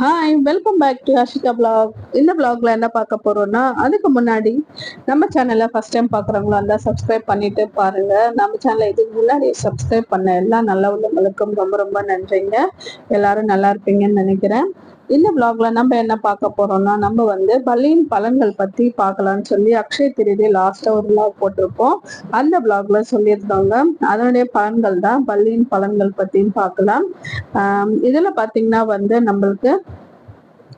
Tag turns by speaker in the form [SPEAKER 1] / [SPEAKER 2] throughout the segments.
[SPEAKER 1] Hi welcome back to Ashika blog இந்த பிளாக்ல என்ன பார்க்க போறோம்னா அதுக்கு முன்னாடி நம்ம சேனலை ஃபர்ஸ்ட் டைம் பார்க்குறவங்களா இருந்தால் சப்ஸ்கிரைப் பண்ணிட்டு பாருங்க. நம்ம சேனலை இதுக்கு முன்னாடி சப்ஸ்கிரைப் பண்ண எல்லா நல்ல உள்ளவங்களுக்கும் ரொம்ப ரொம்ப நன்றிங்க. எல்லாரும் நல்லா இருப்பீங்கன்னு நினைக்கிறேன். இந்த பிளாக்ல நம்ம என்ன பார்க்க போறோம்னா நம்ம வந்து பலியின் பலன்கள் பத்தி பார்க்கலாம்னு சொல்லி அக்ஷய திருதி லாஸ்டா ஒரு பிளாக் போட்டிருப்போம் அந்த பிளாக்ல சொல்லியிருந்தோங்க அதனுடைய பலன்கள் தான் பள்ளியின் பலன்கள் பத்தியும் பார்க்கலாம். ஆஹ் இதுல பாத்தீங்கன்னா வந்து நம்மளுக்கு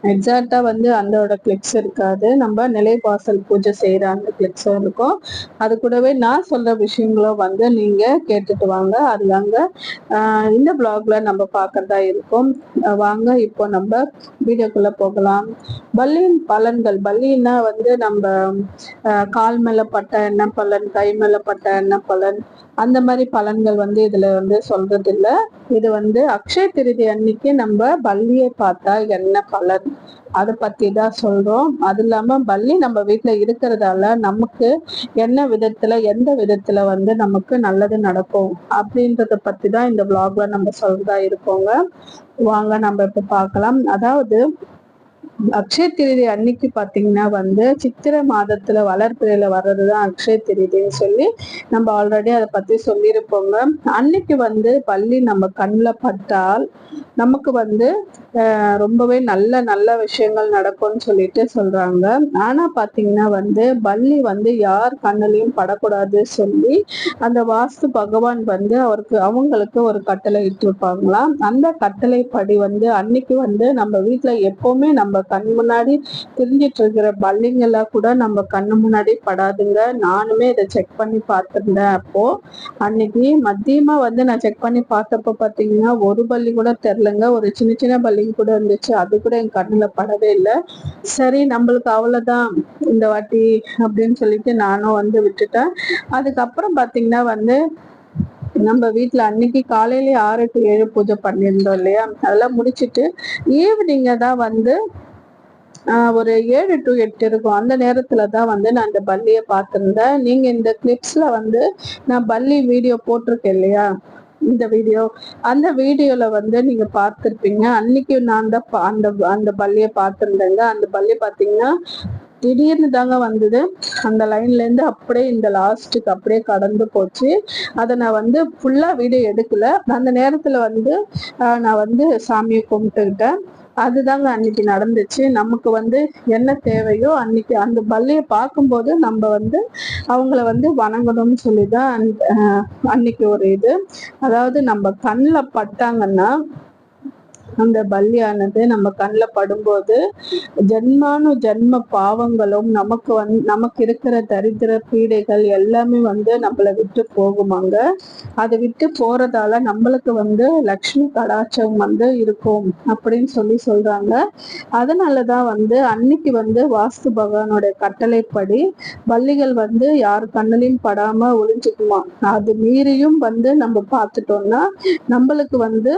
[SPEAKER 1] எக்ஸாக்டா வந்து அந்தோட கிளிக்ஸ் இருக்காது. நம்ம நிலைவாசல் பூஜை செய்யற அந்த கிளிக்ஸும் இருக்கும். அது கூடவே நான் சொல்ற விஷயங்களும் வந்து நீங்க கேட்டுட்டு வாங்க. அதுதாங்க ஆஹ் இந்த பிளாக்ல நம்ம பார்க்கறதா இருக்கும். வாங்க இப்போ நம்ம வீடியோக்குள்ள போகலாம். பல்லியின் பலன்கள். பல்லின்னா வந்து நம்ம கால் மேல பட்ட என்ன பலன் கை மேல பட்ட என்ன பலன் அந்த மாதிரி பலன்கள் வந்து இதுல வந்து சொல்றது இல்ல இது வந்து அக்ஷய திருதி அன்னைக்கு நம்ம பள்ளியை பார்த்தா என்ன பலன்? அதை பத்தி தான் சொல்றோம். அது இல்லாம பள்ளி நம்ம வீட்டுல இருக்கிறதால நமக்கு என்ன விதத்துல எந்த விதத்துல வந்து நமக்கு நல்லது நடக்கும்? அப்படின்றத பத்தி தான் இந்த பிளாக்ல நம்ம சொல்றதா இருக்கோங்க. வாங்க நம்ம இப்ப பார்க்கலாம். அதாவது அக்ஷய திருதி அன்னைக்கு பாத்தீங்கன்னா வந்து சித்திரை மாதத்துல வர்றது வர்றதுதான் அக்ஷய திருதின்னு சொல்லி நம்ம ஆல்ரெடி அதை பத்தி சொல்லியிருப்போங்க அன்னைக்கு வந்து பள்ளி நம்ம கண்ணில் பட்டால் நமக்கு வந்து ரொம்பவே நல்ல நல்ல விஷயங்கள் நடக்கும்னு சொல்லிட்டு சொல்றாங்க. ஆனா பாத்தீங்கன்னா வந்து பள்ளி வந்து யார் கண்ணுலயும் படக்கூடாது சொல்லி அந்த வாஸ்து பகவான் வந்து அவருக்கு அவங்களுக்கு ஒரு கட்டளை இட்டுருப்பாங்களாம். அந்த கட்டளைப்படி வந்து அன்னைக்கு வந்து நம்ம வீட்டுல எப்பவுமே நம்ம கண் முன்னாடி தெரிஞ்சிட்டு இருக்கிற பள்ளிங்கெல்லாம் கூட நம்ம கண்ணு முன்னாடி படாதுங்க. நானுமே இதை செக் பண்ணி பார்த்திருந்தேன் அப்போ. அன்னைக்கு மத்தியமா வந்து நான் செக் பண்ணி பார்த்தப்ப பாத்தீங்கன்னா ஒரு பள்ளி கூட தெரிலங்க. ஒரு சின்ன சின்ன பள்ளிங்க கூட இருந்துச்சு. அது கூட என் கண்ணுல படவே இல்லை. சரி நம்மளுக்கு அவ்வளவுதான் இந்த வாட்டி அப்படின்னு சொல்லிட்டு நானும் வந்து விட்டுட்டேன். அதுக்கப்புறம் பாத்தீங்கன்னா வந்து நம்ம வீட்டுல அன்னைக்கு காலையில ஆறு டு ஏழு பூஜை பண்ணியிருந்தோம் இல்லையா? அதெல்லாம் முடிச்சிட்டு ஈவினிங்க தான் வந்து ஒரு ஏழு டு எட்டு இருக்கும். அந்த நேரத்துல தான் வந்து நான் இந்த பல்லியை பார்த்திருந்தேன். நீங்க இந்த கிளிப்ஸ்ல வந்து நான் பல்லி வீடியோ போட்டிருக்கேன் இல்லையா? இந்த வீடியோ அந்த வீடியோல வந்து நீங்க பார்த்துருப்பீங்க. அன்னைக்கு நான் தான் அந்த அந்த பள்ளியை பார்த்துருந்தேங்க. அந்த பள்ளி பாத்தீங்கன்னா திடீர்னு தாங்க வந்தது. அந்த லைன்ல இருந்து அப்படியே இந்த லாஸ்ட்டுக்கு அப்படியே கடந்து போச்சு. அதை நான் வந்து ஃபுல்லா வீடியோ எடுக்கல. அந்த நேரத்துல வந்து ஆஹ் நான் வந்து சாமியை கும்பிட்டுக்கிட்டேன். அதுதாங்க அன்னைக்கு நடந்துச்சு. நமக்கு வந்து என்ன தேவையோ அன்னைக்கு அந்த பள்ளியை பார்க்கும்போது நம்ம வந்து அவங்கள வந்து வணங்கணும்னு சொல்லி தான் அன்னைக்கு ஒரு இது. அதாவது நம்ம கண்ணில் பட்டாங்கன்னா அந்த பல்லியானது நம்ம கண்ணில் படும்போது ஜென்மானு ஜென்ம பாவங்களும் நமக்கு வந்து நமக்கு இருக்கிற தரித்திர பீடைகள் எல்லாமே வந்து நம்மளை விட்டு போகுமாங்க. அதை விட்டு போறதால நம்மளுக்கு வந்து லக்ஷ்மி கடாட்சம் வந்து இருக்கும் அப்படின்னு சொல்லி சொல்றாங்க. அதனாலதான் வந்து அன்னைக்கு வந்து வாஸ்து பகவானுடைய கட்டளைப்படி பள்ளிகள் வந்து யார் கண்ணிலையும் படாம ஒளிஞ்சுக்குமா. அது மீறியும் வந்து நம்ம பார்த்துட்டோம்னா நம்மளுக்கு வந்து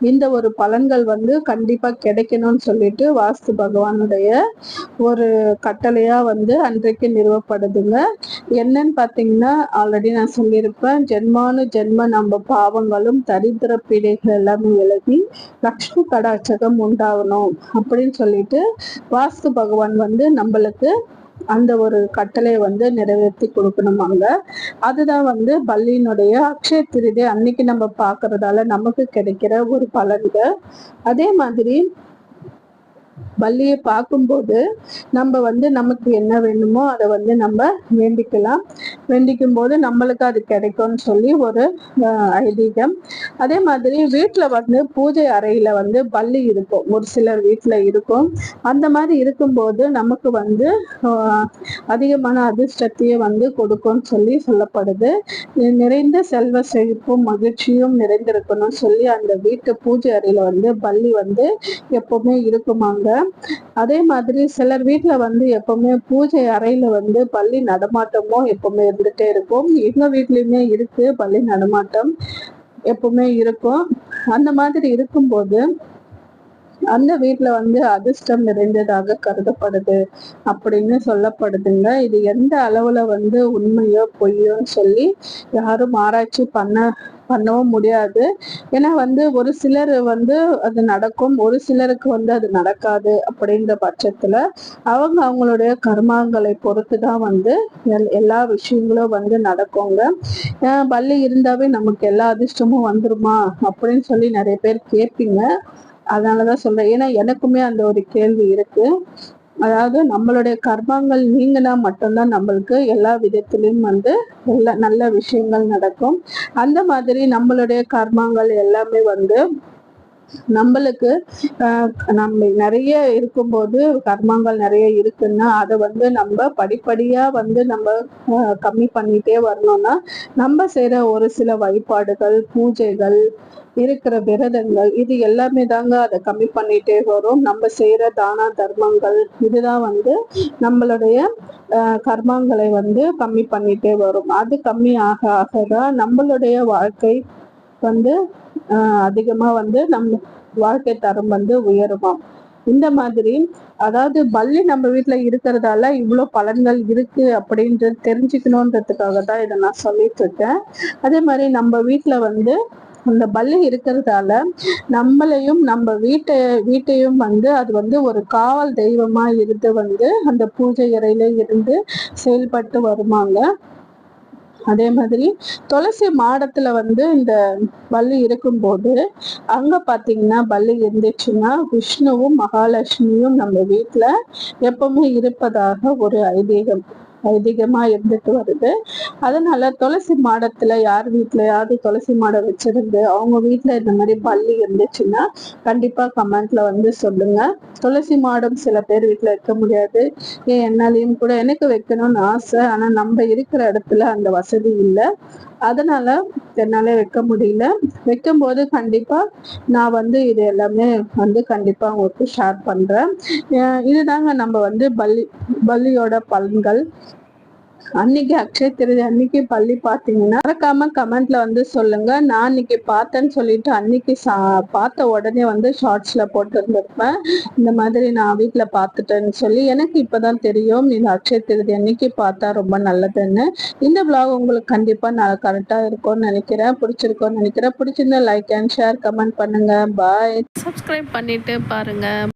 [SPEAKER 1] இந்த ஒரு பலன்கள் வந்து கண்டிப்பா கிடைக்கணும்னு சொல்லிட்டு வாஸ்து பகவானுடைய ஒரு கட்டளையா வந்து அன்றைக்கு நிறுவப்படுதுங்க. என்னன்னு பாத்தீங்கன்னா ஆல்ரெடி நான் சொல்லியிருப்பேன் ஜென்மானு ஜென்ம நம்ம பாவங்களும் தரித்திர பீடைகள் எல்லாமே விலகி லக்ஷ்மி கடாச்சகம் உண்டாகணும் அப்படின்னு சொல்லிட்டு வாஸ்து பகவான் வந்து நம்மளுக்கு அந்த ஒரு கட்டளை வந்து நிறைவேற்றி கொடுக்கணுமாங்க. அதுதான் வந்து பள்ளியினுடைய அக்ஷய திருதி அன்னைக்கு நம்ம பார்க்கறதால நமக்கு கிடைக்கிற ஒரு பலன்கள் அதே மாதிரி பள்ளியை பார்க்கும்போது நம்ம வந்து நமக்கு என்ன வேணுமோ அதை வந்து நம்ம வேண்டிக்கலாம். வேண்டிக்கும் போது நம்மளுக்கு அது கிடைக்கும்னு சொல்லி ஒரு ஐதீகம். அதே மாதிரி வீட்டுல வந்து பூஜை அறையில வந்து பள்ளி இருக்கும். ஒரு சிலர் வீட்டுல இருக்கும். அந்த மாதிரி இருக்கும்போது நமக்கு வந்து அதிகமான அதிர்ஷ்டத்தையே வந்து கொடுக்கும்னு சொல்லி சொல்லப்படுது. நிறைந்த செல்வ செழிப்பும் மகிழ்ச்சியும் நிறைந்திருக்கணும்னு சொல்லி அந்த வீட்டு பூஜை அறையில வந்து பள்ளி வந்து எப்பவுமே இருக்குமாங்க. அதே மாதிரி சிலர் வீட்டில் வந்து எப்பவுமே பூஜை அறையில வந்து பள்ளி நடமாட்டமும் எப்பவுமே இருந்துட்டே இருக்கும். எங்க வீட்லயுமே இருக்கு பள்ளி நடமாட்டம். எப்பவுமே இருக்கும். அந்த மாதிரி இருக்கும்போது அந்த வீட்டுல வந்து அதிர்ஷ்டம் நிறைந்ததாக கருதப்படுது அப்படின்னு சொல்லப்படுதுங்க. இது எந்த அளவுல வந்து உண்மையோ பொய்யோன்னு சொல்லி யாரும் ஆராய்ச்சி பண்ண பண்ணவும் முடியாது. ஏன்னா வந்து ஒரு சிலர் வந்து அது நடக்கும். ஒரு சிலருக்கு வந்து அது நடக்காது அப்படின்ற பட்சத்துல அவங்க அவங்களுடைய கர்மாங்களை பொறுத்து தான் வந்து எல்- எல்லா விஷயங்களும் வந்து நடக்குங்க. பள்ளி இருந்தாவே நமக்கு எல்லா அதிர்ஷ்டமும் வந்துருமா? அப்படின்னு சொல்லி நிறைய பேர் கேட்பீங்க. அதனாலதான் சொல்றேன். ஏன்னா எனக்குமே அந்த ஒரு கேள்வி இருக்கு. அதாவது நம்மளுடைய கர்மங்கள் நீங்கினா மட்டும்தான் நம்மளுக்கு எல்லா விதத்திலையும் வந்து எல்லா நல்ல விஷயங்கள் நடக்கும். அந்த மாதிரி நம்மளுடைய கர்மங்கள் எல்லாமே வந்து நம்மளுக்கு நம்ம நிறைய இருக்கும்போது கர்மங்கள் நிறைய இருக்குன்னா அதை வந்து நம்ம படிப்படியா வந்து நம்ம கம்மி பண்ணிட்டே வரணும்னா நம்ம செய்யற ஒரு சில வழிபாடுகள் பூஜைகள் இருக்கிற விரதங்கள் இது எல்லாமே தாங்க அதை கம்மி பண்ணிட்டே வரும். நம்ம செய்யற தான தர்மங்கள் இதுதான் வந்து நம்மளுடைய கர்மங்களை வந்து கம்மி பண்ணிட்டே வரும். அது கம்மி ஆக ஆக தான் நம்மளுடைய வாழ்க்கை வந்து அதிகமா வந்து நம்ம வாழ்க்கை தரம் வந்து உயருமாம். இந்த மாதிரி அதாவது பள்ளி நம்ம வீட்டுல இருக்கிறதால இவ்வளோ பலன்கள் இருக்கு அப்படின்றது தெரிஞ்சுக்கணுன்றதுக்காக தான் இதை நான் சொல்லிட்டு இருக்கேன் அதே மாதிரி நம்ம வீட்டுல வந்து அந்த பள்ளி இருக்கிறதால நம்மளையும் நம்ம வீட்டை வீட்டையும் வந்து அது வந்து ஒரு காவல் தெய்வமா இருந்து வந்து அந்த பூஜை அறையில இருந்து செயல்பட்டு வருமாங்க. அதே மாதிரி துளசி மாடத்துல வந்து இந்த பல்லி இருக்கும்போது அங்க பாத்தீங்கன்னா பல்லு இருந்துச்சுன்னா விஷ்ணுவும் மகாலட்சுமியும் நம்ம வீட்டுல எப்பவுமே இருப்பதாக ஒரு ஐதீகம். ஐதீகமா இருந்துட்டு வருது. அதனால துளசி மாடத்துல யார் வீட்லயாவது துளசி மாடம் வச்சிருந்து அவங்க வீட்ல இந்த மாதிரி பள்ளி இருந்துச்சுன்னா கண்டிப்பா கமெண்ட்ல வந்து சொல்லுங்க. துளசி மாடம் சில பேர் வீட்டுல வைக்க முடியாது. ஏன் என்னாலையும் கூட எனக்கு வைக்கணும்னு ஆசை. ஆனா நம்ம இருக்கிற இடத்துல அந்த வசதி இல்லை. அதனால என்னால வைக்க முடியல. வைக்கும்போது கண்டிப்பா நான் வந்து இது எல்லாமே வந்து கண்டிப்பா உங்களுக்கு ஷேர் பண்றேன். அஹ் இதுதாங்க நம்ம வந்து பள்ளி பள்ளியோட பலன்கள். அன்னைக்கு அக்ஷய திருதி அன்னைக்கு பள்ளி பார்த்தீங்கன்னா மறக்காம கமெண்ட்ல வந்து சொல்லுங்க. நான் அன்னைக்கு பார்த்தேன்னு சொல்லிட்டு அன்னைக்கு சா பார்த்த உடனே வந்து ஷார்ட்ஸ்ல போட்டிருந்திருப்பேன். இந்த மாதிரி நான் வீட்டில் பார்த்துட்டேன்னு சொல்லி எனக்கு இப்பதான் தெரியும். இந்த அக்ஷய திருதி அன்னைக்கு பார்த்தா ரொம்ப நல்லதுன்னு. இந்த vlog உங்களுக்கு கண்டிப்பா நான் கரெக்டா இருக்கும்னு நினைக்கிறேன். பிடிச்சிருக்கோன்னு நினைக்கிறேன். பிடிச்சிருந்தா லைக் அண்ட் ஷேர் கமெண்ட் பண்ணுங்க. பாய் சப்ஸ்கிரைப் பண்ணிட்டு பாருங்க.